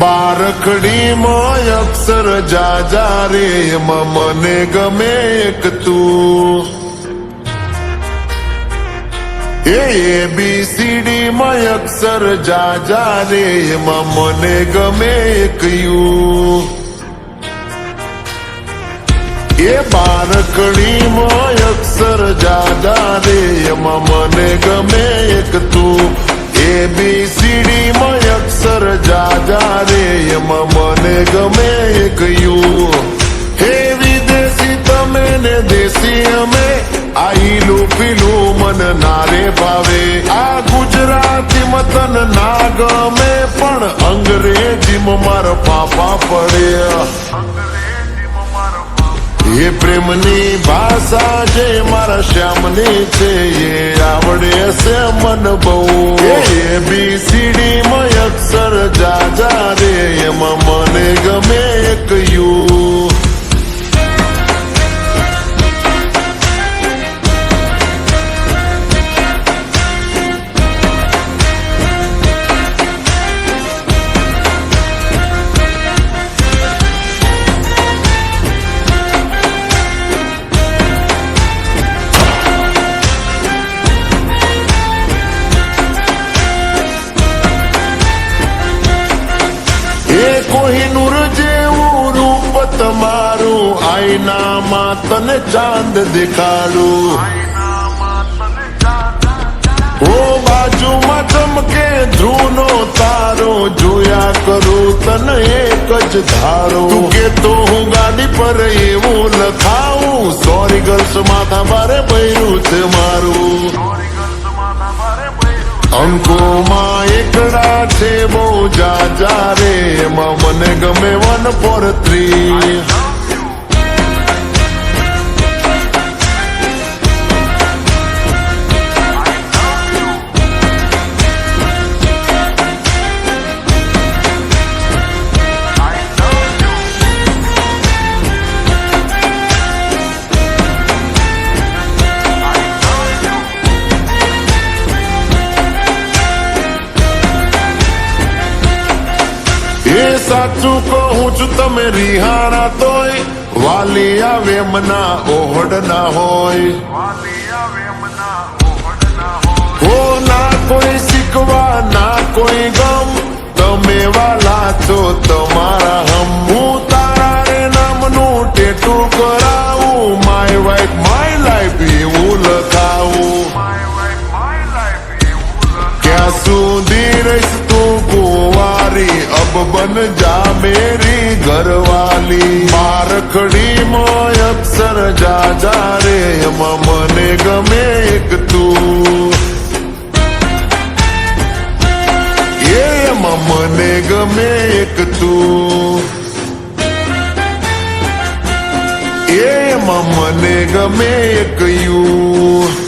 બારખડીમાં અક્ષર જાજા રે મને ગમે એક તું. એ એબીસીડી માં અક્ષર જાજા રે મને ગમે એક યુ. એ બારકડીમાં અક્ષર જાજા રે એમાં મને ગમે એક તું. એ અક્ષર જાજા રે એમાં મને ગમે એક યુ હે વિદેશી તમે ને દેશી અમે આઈલું પીલું મન નારે ભાવે. આ ગુજરાતી મતન ના ગમે, પણ અંગ્રેજીમાં મારા પાપા પડે. એ પ્રેમની ભાષા જે મારા શ્યામની છે, એ આવડે છે મન બહુ. એ બી સીડી માં અક્ષર જાજા આઈનામાં તને ચાંદ દેખાડું. ઓ બાજુમાં ચમકે ધ્રુનો તારો જોયા કરું, તને એક જ ધારો. કે તો હું ગાડી પર એવું લખાવું. સોરી ગર્લ્સ માથા મારે બૈરું છે મારું. અંકોમાં એકડા છે બહુ જાજા રે, એમાં મને ગમે વન ફોર થ્રી એ સાચું કહું છું તમે રિહાણા તોય વાલી આવે મના ઓહડ ના હોય ઓ ના કોઈ શીખવા ના કોઈ ગમ તમે વાલા છો તમારા હમ હું તારા રે નામનું ટેટુ કરાવું માય વાઇફ માય લાઈફ એવું લખાવું બન જા મેરી ઘરવાલી. મારખડી મોય અક્ષર જાજા રે, એમાં મને ગમે એક તું. એમાં મને ગમે એક તું. એમાં મને ગમે એક યુ.